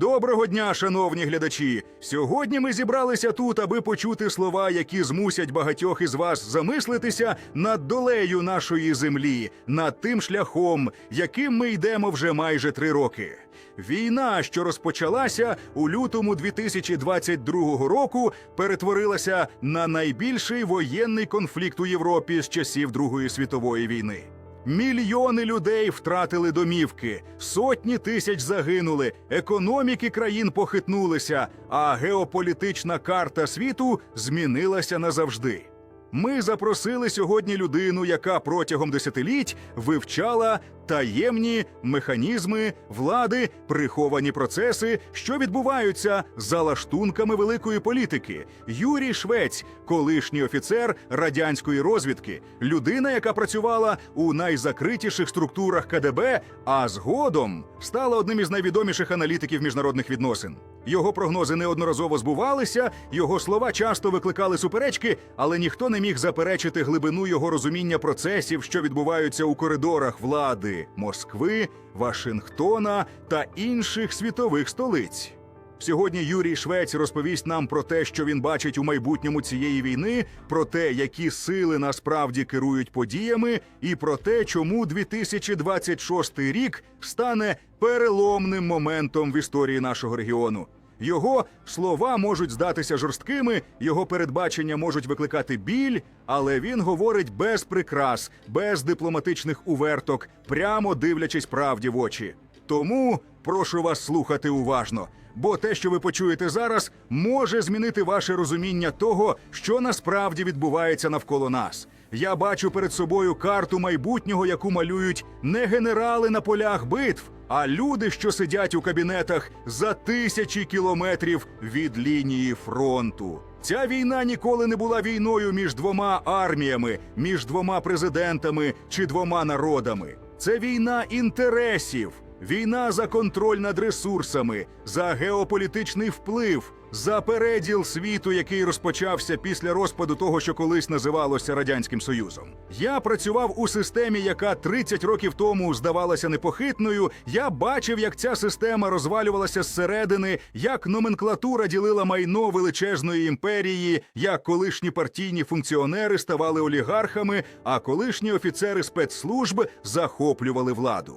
Доброго дня, шановні глядачі! Сьогодні ми зібралися тут, аби почути слова, які змусять багатьох із вас замислитися над долею нашої землі, над тим шляхом, яким ми йдемо вже майже три роки. Війна, що розпочалася у лютому 2022 року, перетворилася на найбільший воєнний конфлікт у Європі з часів Другої світової війни. Мільйони людей втратили домівки, сотні тисяч загинули, економіки країн похитнулися, а геополітична карта світу змінилася назавжди. Ми запросили сьогодні людину, яка протягом десятиліть вивчала таємні механізми влади, приховані процеси, що відбуваються за лаштунками великої політики. Юрій Швець, колишній офіцер радянської розвідки, людина, яка працювала у найзакритіших структурах КДБ, а згодом стала одним із найвідоміших аналітиків міжнародних відносин. Його прогнози неодноразово збувалися, його слова часто викликали суперечки, але ніхто не міг заперечити глибину його розуміння процесів, що відбуваються у коридорах влади Москви, Вашингтона та інших світових столиць. Сьогодні Юрій Швець розповість нам про те, що він бачить у майбутньому цієї війни, про те, які сили насправді керують подіями, і про те, чому 2026 рік стане переломним моментом в історії нашого регіону. Його слова можуть здатися жорсткими, його передбачення можуть викликати біль, але він говорить без прикрас, без дипломатичних уверток, прямо дивлячись правді в очі. Тому прошу вас слухати уважно, бо те, що ви почуєте зараз, може змінити ваше розуміння того, що насправді відбувається навколо нас. Я бачу перед собою карту майбутнього, яку малюють не генерали на полях битв, а люди, що сидять у кабінетах за тисячі кілометрів від лінії фронту. Ця війна ніколи не була війною між двома арміями, між двома президентами чи двома народами. Це війна інтересів. Війна за контроль над ресурсами, за геополітичний вплив, за переділ світу, який розпочався після розпаду того, що колись називалося радянським союзом. Я працював у системі, яка 30 років тому здавалася непохитною. Я бачив, як ця система розвалювалася зсередини, як номенклатура ділила майно величезної імперії, як колишні партійні функціонери ставали олігархами, а колишні офіцери спецслужб захоплювали владу.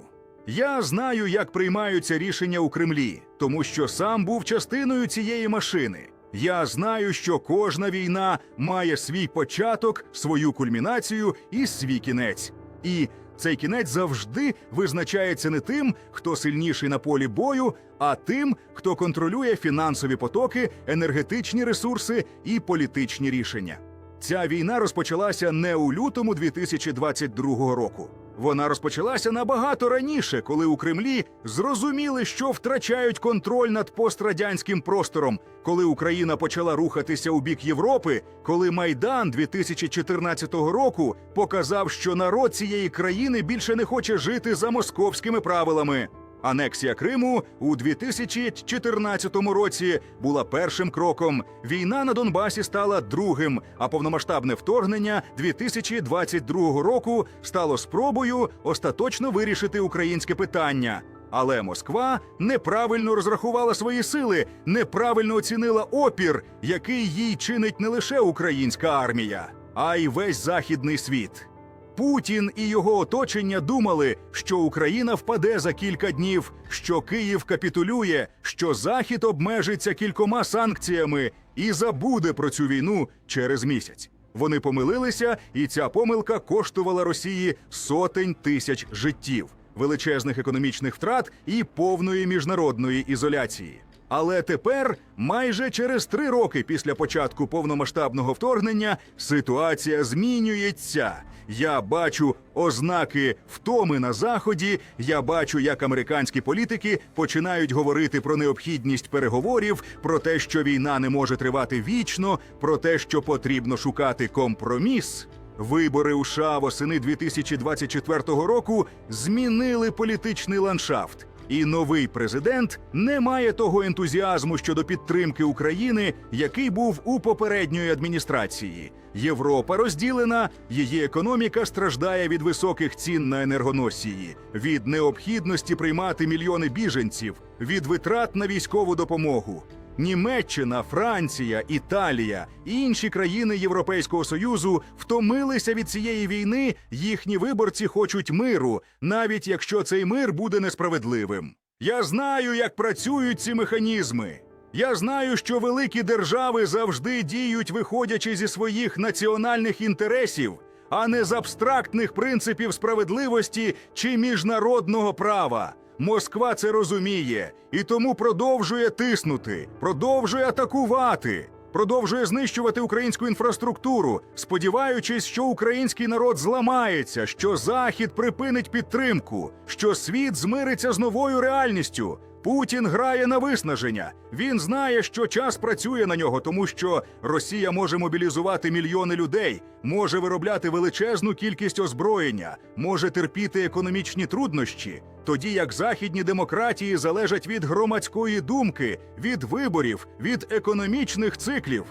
Я знаю, як приймаються рішення у Кремлі, тому що сам був частиною цієї машини. Я знаю, що кожна війна має свій початок, свою кульмінацію і свій кінець. І цей кінець завжди визначається не тим, хто сильніший на полі бою, а тим, хто контролює фінансові потоки, енергетичні ресурси і політичні рішення. Ця війна розпочалася не у лютому 2022 року. Вона розпочалася набагато раніше, коли у Кремлі зрозуміли, що втрачають контроль над пострадянським простором, коли Україна почала рухатися у бік Європи, коли Майдан 2014 року показав, що народ цієї країни більше не хоче жити за московськими правилами. Анексія Криму у 2014 році була першим кроком. Війна на Донбасі стала другим, а повномасштабне вторгнення 2022 року стало спробою остаточно вирішити українське питання. Але Москва неправильно розрахувала свої сили, неправильно оцінила опір, який їй чинить не лише українська армія, а й весь західний світ. Путін і його оточення думали, що Україна впаде за кілька днів, що Київ капітулює, що Захід обмежиться кількома санкціями і забуде про цю війну через місяць. Вони помилилися, і ця помилка коштувала Росії сотень тисяч життів, величезних економічних втрат і повної міжнародної ізоляції. Але тепер, майже через три роки після початку повномасштабного вторгнення, ситуація змінюється. Я бачу ознаки втоми на заході. Я бачу, як американські політики починають говорити про необхідність переговорів, про те, що війна не може тривати вічно, про те, що потрібно шукати компроміс. Вибори у США восени 2024 року змінили політичний ландшафт. І новий президент не має того ентузіазму щодо підтримки України, який був у попередньої адміністрації. Європа розділена, її економіка страждає від високих цін на енергоносії, від необхідності приймати мільйони біженців, від витрат на військову допомогу. Німеччина, Франція, Італія і інші країни Європейського союзу втомилися від цієї війни. Їхні виборці хочуть миру, навіть якщо цей мир буде несправедливим. Я знаю, як працюють ці механізми. Я знаю, що великі держави завжди діють, виходячи зі своїх національних інтересів, а не з абстрактних принципів справедливості чи міжнародного права. Москва це розуміє і тому продовжує тиснути, продовжує атакувати, продовжує знищувати українську інфраструктуру, сподіваючись, що український народ зламається, що Захід припинить підтримку, що світ змириться з новою реальністю. Путін грає на виснаження. Він знає, що час працює на нього, тому що Росія може мобілізувати мільйони людей, може виробляти величезну кількість озброєння, може терпіти економічні труднощі, тоді як західні демократії залежать від громадської думки, від виборів, від економічних циклів.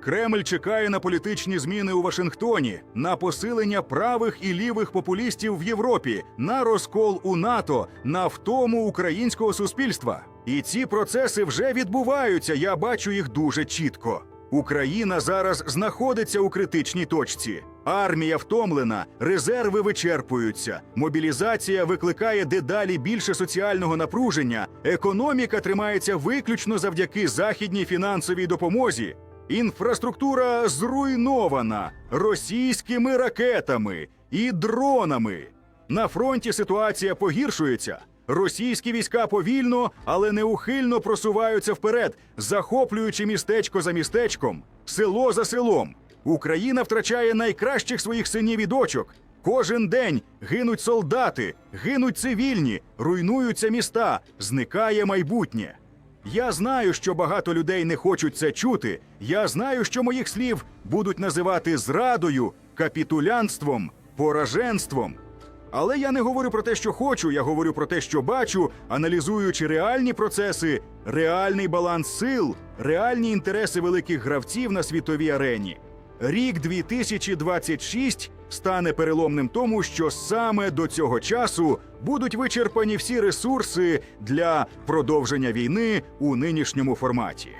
Кремль чекає на політичні зміни у Вашингтоні, на посилення правих і лівих популістів в Європі, на розкол у НАТО, на втому українського суспільства. І ці процеси вже відбуваються. Я бачу їх дуже чітко. Україна зараз знаходиться у критичній точці. Армія втомлена, резерви вичерпуються. Мобілізація викликає дедалі більше соціального напруження. Економіка тримається виключно завдяки західній фінансовій допомозі. Інфраструктура зруйнована російськими ракетами і дронами. На фронті ситуація погіршується. Російські війська повільно, але неухильно просуваються вперед, захоплюючи містечко за містечком, село за селом. Україна втрачає найкращих своїх синів і дочок. Кожен день гинуть солдати, гинуть цивільні, руйнуються міста, зникає майбутнє. Я знаю, що багато людей не хочуть це чути. Я знаю, що моїх слів будуть називати зрадою, капітулянством, пораженством. Але я не говорю про те, що хочу, я говорю про те, що бачу, аналізуючи реальні процеси, реальний баланс сил, реальні інтереси великих гравців на світовій арені. Рік 2026 стане переломним тому, що саме до цього часу будуть вичерпані всі ресурси для продовження війни у нинішньому форматі.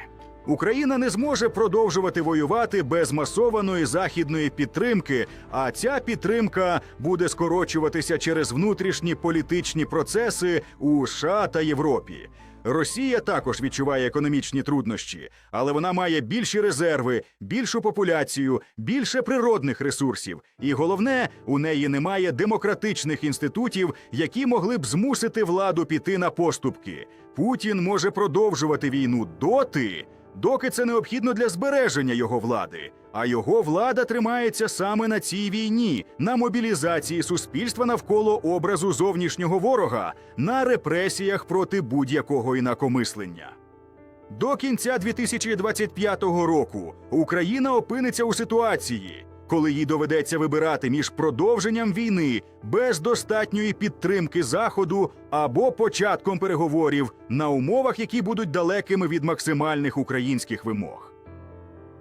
Україна не зможе продовжувати воювати без масованої західної підтримки, а ця підтримка буде скорочуватися через внутрішні політичні процеси у США та Європі. Росія також відчуває економічні труднощі, але вона має більші резерви, більшу популяцію, більше природних ресурсів. І головне, у неї немає демократичних інститутів, які могли б змусити владу піти на поступки. Путін може продовжувати війну доти, доки це необхідно для збереження його влади. А його влада тримається саме на цій війні, на мобілізації суспільства навколо образу зовнішнього ворога, на репресіях проти будь-якого інакомислення. До кінця 2025 року Україна опиниться у ситуації, коли їй доведеться вибирати між продовженням війни без достатньої підтримки Заходу або початком переговорів на умовах, які будуть далекими від максимальних українських вимог.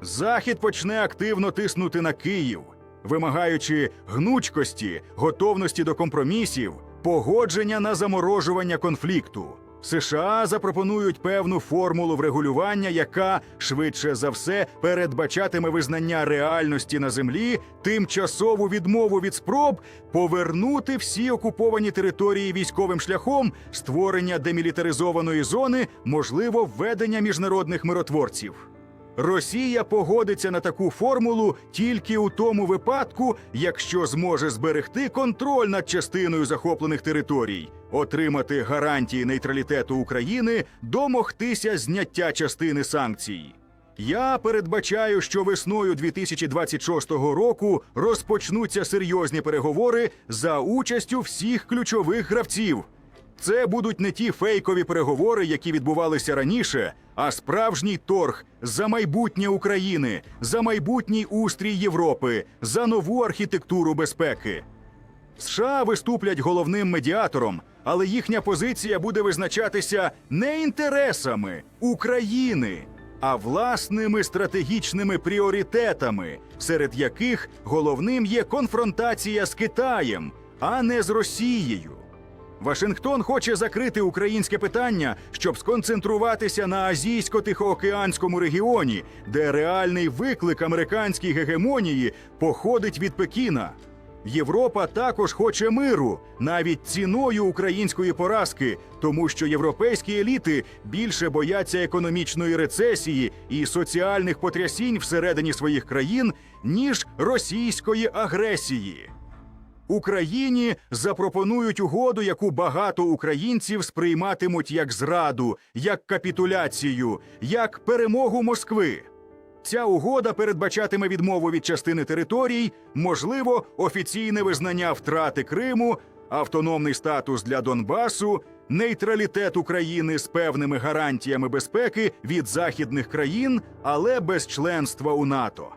Захід почне активно тиснути на Київ, вимагаючи гнучкості, готовності до компромісів, погодження на заморожування конфлікту. США запропонують певну формулу врегулювання, яка швидше за все передбачатиме визнання реальності на землі, тимчасову відмову від спроб повернути всі окуповані території військовим шляхом, створення демілітаризованої зони, можливо, введення міжнародних миротворців. Росія погодиться на таку формулу тільки у тому випадку, якщо зможе зберегти контроль над частиною захоплених територій, отримати гарантії нейтралітету України, домогтися зняття частини санкцій. Я передбачаю, що весною 2026 року розпочнуться серйозні переговори за участю всіх ключових гравців. Це будуть не ті фейкові переговори, які відбувалися раніше, а справжній торг за майбутнє України, за майбутній устрій Європи, за нову архітектуру безпеки. США виступлять головним медіатором, але їхня позиція буде визначатися не інтересами України, а власними стратегічними пріоритетами, серед яких головним є конфронтація з Китаєм, а не з Росією. Вашингтон хоче закрити українське питання, щоб сконцентруватися на азійсько-тихоокеанському регіоні, де реальний виклик американській гегемонії походить від Пекіна. Європа також хоче миру, навіть ціною української поразки, тому що європейські еліти більше бояться економічної рецесії і соціальних потрясінь всередині своїх країн, ніж російської агресії. Україні запропонують угоду, яку багато українців сприйматимуть як зраду, як капітуляцію, як перемогу Москви. Ця угода передбачатиме відмову від частини територій, можливо, офіційне визнання втрати Криму, автономний статус для Донбасу, нейтралітет України з певними гарантіями безпеки від західних країн, але без членства у НАТО.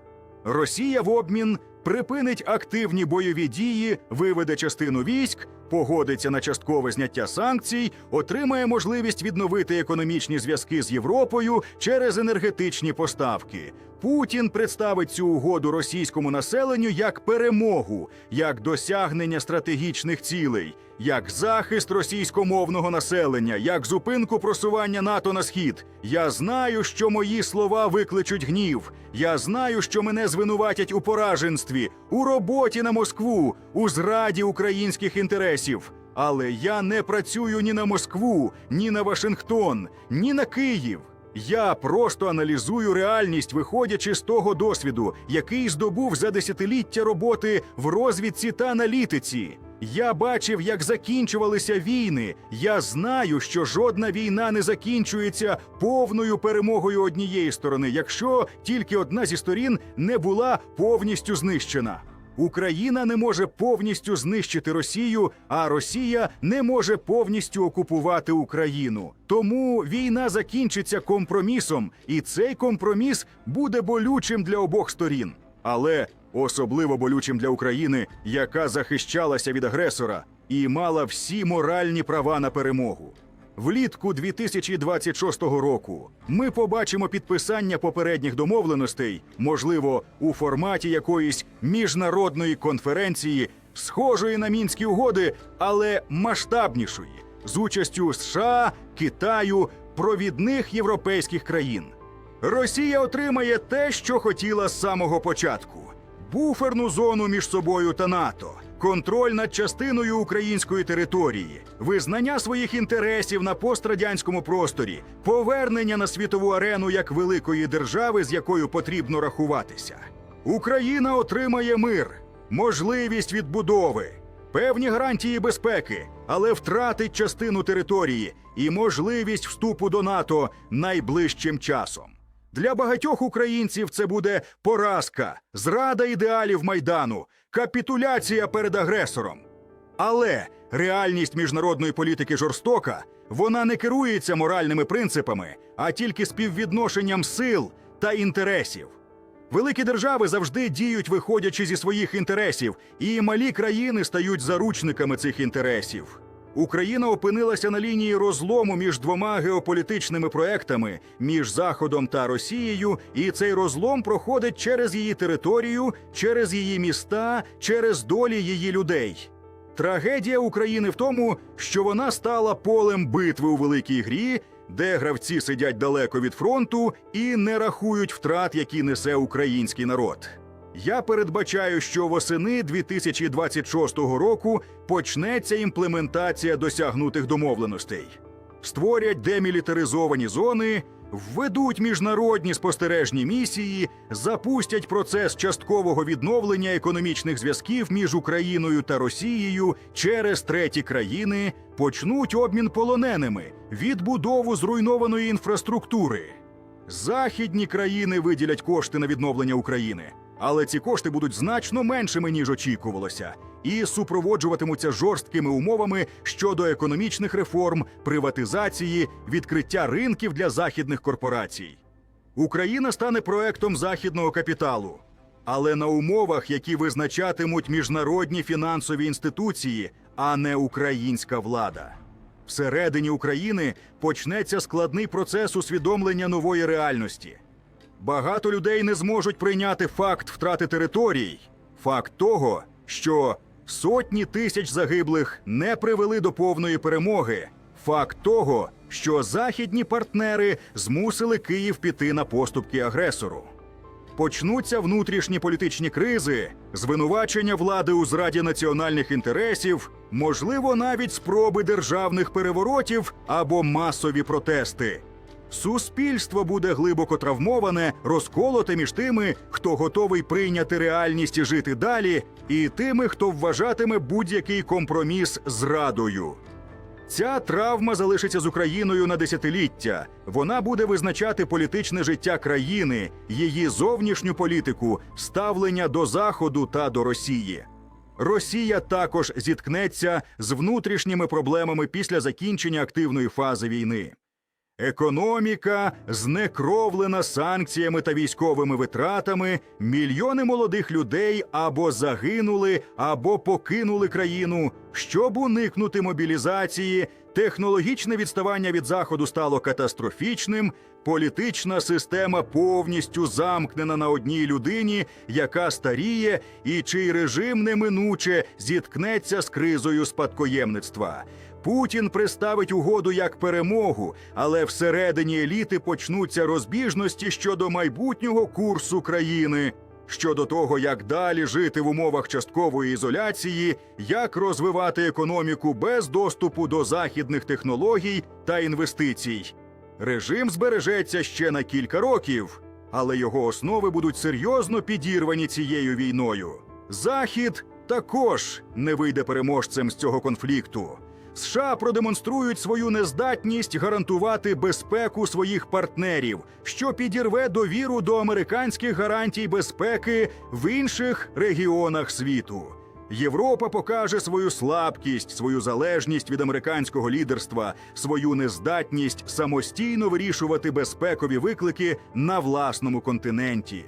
Росія в обмін припинить активні бойові дії, виведе частину військ, погодиться на часткове зняття санкцій, отримає можливість відновити економічні зв'язки з Європою через енергетичні поставки. Путін представить цю угоду російському населенню як перемогу, як досягнення стратегічних цілей, як захист російськомовного населення, як зупинку просування НАТО на схід. Я знаю, що мої слова викличуть гнів. Я знаю, що мене звинуватять у пораженстві, у роботі на Москву, у зраді українських інтересів. Але я не працюю ні на Москву, ні на Вашингтон, ні на Київ. Я просто аналізую реальність, виходячи з того досвіду, який здобув за десятиліття роботи в розвідці та аналітиці. Я бачив, як закінчувалися війни. Я знаю, що жодна війна не закінчується повною перемогою однієї сторони, якщо тільки одна зі сторін не була повністю знищена. Україна не може повністю знищити Росію, а Росія не може повністю окупувати Україну. Тому війна закінчиться компромісом, і цей компроміс буде болючим для обох сторін. Але особливо болючим для України, яка захищалася від агресора і мала всі моральні права на перемогу. Влітку 2026 року ми побачимо підписання попередніх домовленостей, можливо, у форматі якоїсь міжнародної конференції, схожої на мінські угоди, але масштабнішої, з участю США, Китаю, провідних європейських країн. Росія отримає те, що хотіла з самого початку: буферну зону між собою та НАТО, контроль над частиною української території, визнання своїх інтересів на пострадянському просторі, повернення на світову арену як великої держави, з якою потрібно рахуватися. Україна отримає мир, можливість відбудови, певні гарантії безпеки, але втратить частину території і можливість вступу до НАТО найближчим часом. Для багатьох українців це буде поразка, зрада ідеалів майдану, капітуляція перед агресором. Але реальність міжнародної політики жорстока, вона не керується моральними принципами, а тільки співвідношенням сил та інтересів. Великі держави завжди діють, виходячи зі своїх інтересів, і малі країни стають заручниками цих інтересів. Україна опинилася на лінії розлому між двома геополітичними проектами між Заходом та Росією, і цей розлом проходить через її територію, через її міста, через долі її людей. Трагедія України в тому, що вона стала полем битви у великій грі, де гравці сидять далеко від фронту і не рахують втрат, які несе український народ. Я передбачаю, що восени 2026 року почнеться імплементація досягнутих домовленостей. Створять демілітаризовані зони, введуть міжнародні спостережні місії, запустять процес часткового відновлення економічних зв'язків між Україною та Росією через треті країни, почнуть обмін полоненими, відбудову зруйнованої інфраструктури. Західні країни виділять кошти на відновлення України, але ці кошти будуть значно меншими ніж очікувалося, і супроводжуватимуться жорсткими умовами щодо економічних реформ, приватизації, відкриття ринків для західних корпорацій. Україна стане проектом західного капіталу. але на умовах, які визначатимуть міжнародні фінансові інституції, а не українська влада. Всередині України почнеться складний процес усвідомлення нової реальності. Багато людей не зможуть прийняти факт втрати територій, факт того, що сотні тисяч загиблих не привели до повної перемоги, факт того, що західні партнери змусили Київ піти на поступки агресору. Почнуться внутрішні політичні кризи, звинувачення влади у зраді національних інтересів, можливо, навіть спроби державних переворотів або масові протести. Суспільство буде глибоко травмоване, розколоте між тими, хто готовий прийняти реальність і жити далі, і тими, хто вважатиме будь-який компроміс зрадою. Ця травма залишиться з Україною на десятиліття. Вона буде визначати політичне життя країни, її зовнішню політику, ставлення до Заходу та до Росії. Росія також зіткнеться з внутрішніми проблемами після закінчення активної фази війни. Економіка знекровлена санкціями та військовими витратами. Мільйони молодих людей або загинули, або покинули країну. Щоб уникнути мобілізації, технологічне відставання від заходу стало катастрофічним. Політична система повністю замкнена на одній людині, яка старіє, і чий режим неминуче зіткнеться з кризою спадкоємництва. Путін представить угоду як перемогу, але всередині еліти почнуться розбіжності щодо майбутнього курсу країни. Щодо того, як далі жити в умовах часткової ізоляції, як розвивати економіку без доступу до західних технологій та інвестицій. Режим збережеться ще на кілька років, але його основи будуть серйозно підірвані цією війною. Захід також не вийде переможцем з цього конфлікту. США продемонструють свою нездатність гарантувати безпеку своїх партнерів, що підірве довіру до американських гарантій безпеки в інших регіонах світу. Європа покаже свою слабкість, свою залежність від американського лідерства, свою нездатність самостійно вирішувати безпекові виклики на власному континенті.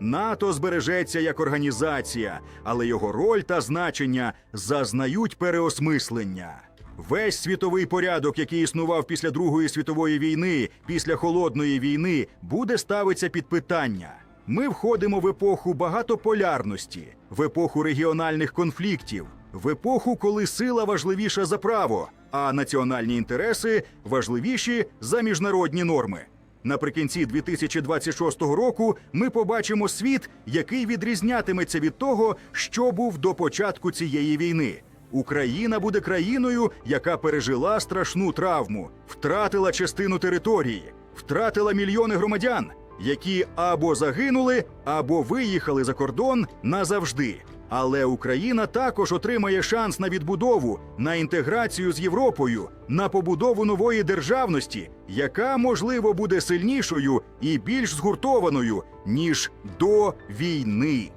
НАТО збережеться як організація, але його роль та значення зазнають переосмислення. Весь світовий порядок, який існував після Другої світової війни, після холодної війни, буде ставитися під питання. Ми входимо в епоху багатополярності, в епоху регіональних конфліктів, в епоху, коли сила важливіша за право, а національні інтереси важливіші за міжнародні норми. Наприкінці 2026 року ми побачимо світ, який відрізнятиметься від того, що був до початку цієї війни. Україна буде країною, яка пережила страшну травму, втратила частину території, втратила мільйони громадян, які або загинули, або виїхали за кордон назавжди. Але Україна також отримає шанс на відбудову, на інтеграцію з Європою, на побудову нової державності, яка можливо буде сильнішою і більш згуртованою ніж до війни.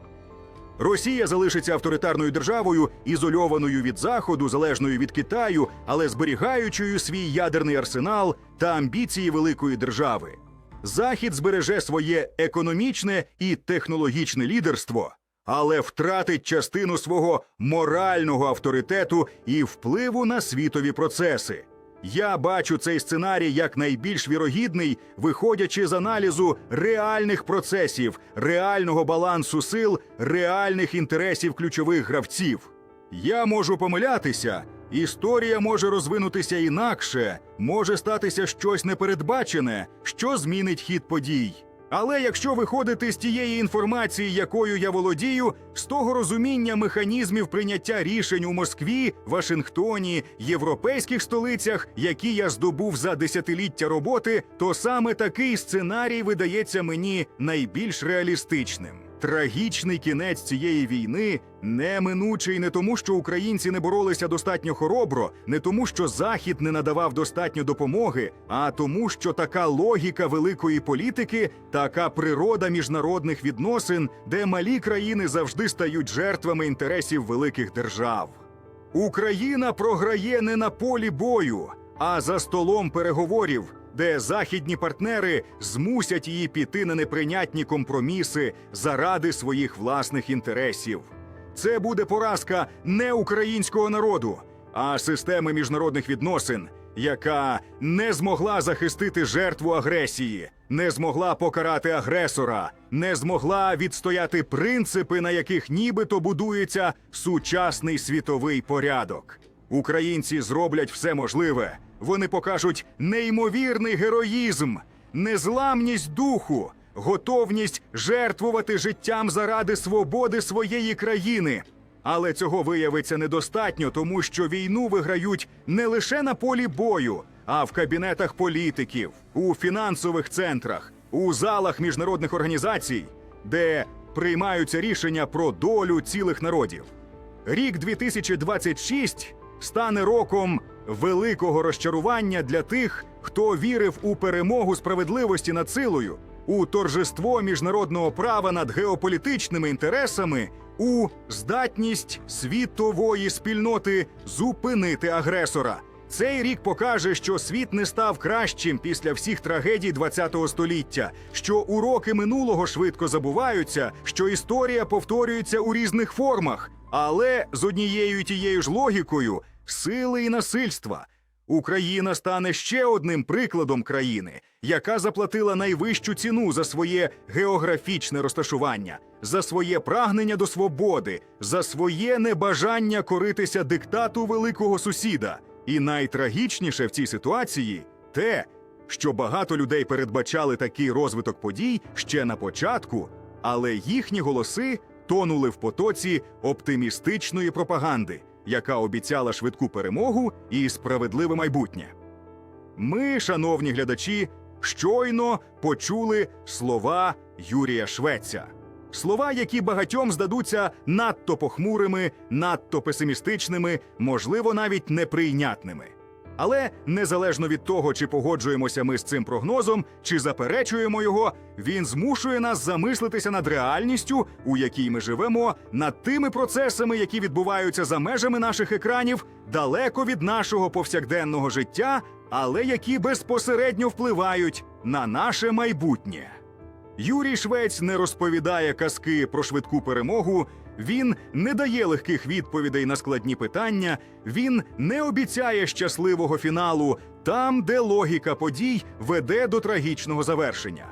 Росія залишиться авторитарною державою, ізольованою від заходу, залежною від Китаю, але зберігаючою свій ядерний арсенал та амбіції великої держави. Захід збереже своє економічне і технологічне лідерство, але втратить частину свого морального авторитету і впливу на світові процеси. Я бачу цей сценарій як найбільш вірогідний, виходячи з аналізу реальних процесів, реального балансу сил, реальних інтересів ключових гравців. Я можу помилятися. Історія може розвинутися інакше, може статися щось непередбачене, що змінить хід подій. Але якщо виходити з тієї інформації, якою я володію, з того розуміння механізмів прийняття рішень у Москві, Вашингтоні, європейських столицях, які я здобув за десятиліття роботи, то саме такий сценарій видається мені найбільш реалістичним. Трагічний кінець цієї війни неминучий не тому, що українці не боролися достатньо хоробро, не тому, що Захід не надавав достатньо допомоги, а тому, що така логіка великої політики, така природа міжнародних відносин, де малі країни завжди стають жертвами інтересів великих держав. Україна програє не на полі бою, а за столом переговорів, де західні партнери змусять її піти на неприйнятні компроміси заради своїх власних інтересів. Це буде поразка не українського народу, а системи міжнародних відносин, яка не змогла захистити жертву агресії, не змогла покарати агресора, не змогла відстояти принципи, на яких нібито будується сучасний світовий порядок. Українці зроблять все можливе. Вони покажуть неймовірний героїзм, незламність духу, готовність жертвувати життям заради свободи своєї країни. Але цього виявиться недостатньо, тому що війну виграють не лише на полі бою, а в кабінетах політиків, у фінансових центрах, у залах міжнародних організацій, де приймаються рішення про долю цілих народів. Рік 2026 стане роком великого розчарування для тих, хто вірив у перемогу справедливості над силою, у торжество міжнародного права над геополітичними інтересами, у здатність світової спільноти зупинити агресора. Цей рік покаже, що світ не став кращим після всіх трагедій ХХ століття, що уроки минулого швидко забуваються, що історія повторюється у різних формах, але з однією тією ж логікою сили і насильства. Україна стане ще одним прикладом країни, яка заплатила найвищу ціну за своє географічне розташування, за своє прагнення до свободи, за своє небажання коритися диктату великого сусіда. І найтрагічніше в цій ситуації те, що багато людей передбачали такий розвиток подій ще на початку, але їхні голоси тонули в потоці оптимістичної пропаганди, яка обіцяла швидку перемогу і справедливе майбутнє. Ми, шановні глядачі, щойно почули слова Юрія Швеця. Слова, які багатьом здадуться надто похмурими, надто песимістичними, можливо, навіть неприйнятними. Але незалежно від того, чи погоджуємося ми з цим прогнозом, чи заперечуємо його, він змушує нас замислитися над реальністю, у якій ми живемо, над тими процесами, які відбуваються за межами наших екранів, далеко від нашого повсякденного життя, але які безпосередньо впливають на наше майбутнє. Юрій Швець не розповідає казки про швидку перемогу. Він не дає легких відповідей на складні питання. Він не обіцяє щасливого фіналу там, де логіка подій веде до трагічного завершення.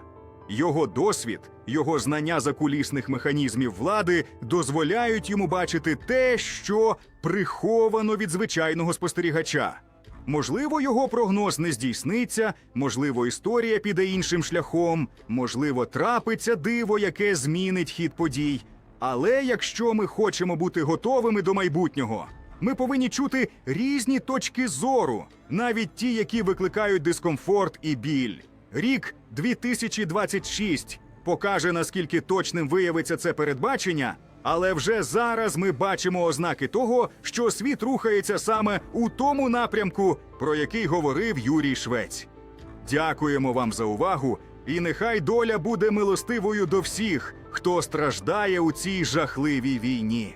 Його досвід, його знання закулісних механізмів влади дозволяють йому бачити те, що приховано від звичайного спостерігача. Можливо, його прогноз не здійсниться, можливо, історія піде іншим шляхом, можливо, трапиться диво, яке змінить хід подій. Але якщо ми хочемо бути готовими до майбутнього, ми повинні чути різні точки зору, навіть ті, які викликають дискомфорт і біль. Рік 2026 покаже, наскільки точним виявиться це передбачення, але вже зараз ми бачимо ознаки того, що світ рухається саме у тому напрямку, про який говорив Юрій Швець. Дякуємо вам за увагу, і нехай доля буде милостивою до всіх, хто страждає у цій жахливій війні.